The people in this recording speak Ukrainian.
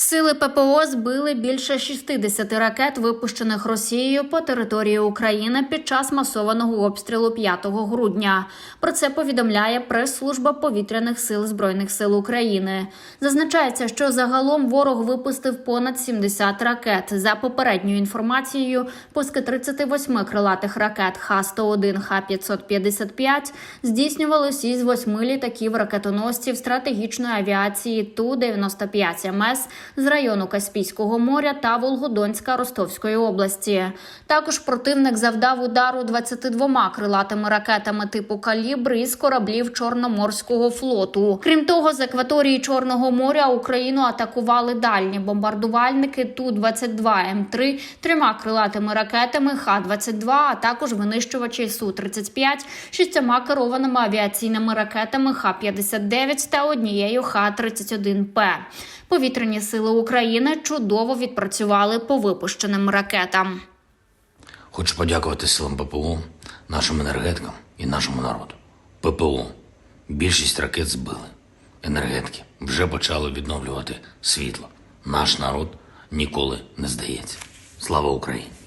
Сили ППО збили більше 60 ракет, випущених Росією по території України під час масованого обстрілу 5 грудня. Про це повідомляє прес-служба повітряних сил збройних сил України. Зазначається, що загалом ворог випустив понад 70 ракет. За попередньою інформацією, пуски 38 крилатих ракет Х-101, Х-555 здійснювалось із восьми літаків ракетоносців стратегічної авіації Ту-95 МС з району Каспійського моря та Волгодонська Ростовської області. Також противник завдав удару 22 крилатими ракетами типу калібр із кораблів Чорноморського флоту. Крім того, з акваторії Чорного моря Україну атакували дальні бомбардувальники Ту-22 М3 трьома крилатими ракетами Х-22, а також винищувачі Су-35 шістьома керованими авіаційними ракетами Х-59 та однією Х-31П. Повітряні сили України чудово відпрацювали по випущеним ракетам. Хочу подякувати силам ППО, нашим енергетикам і нашому народу. ППО. Більшість ракет збили. Енергетики вже почали відновлювати світло. Наш народ ніколи не здається. Слава Україні!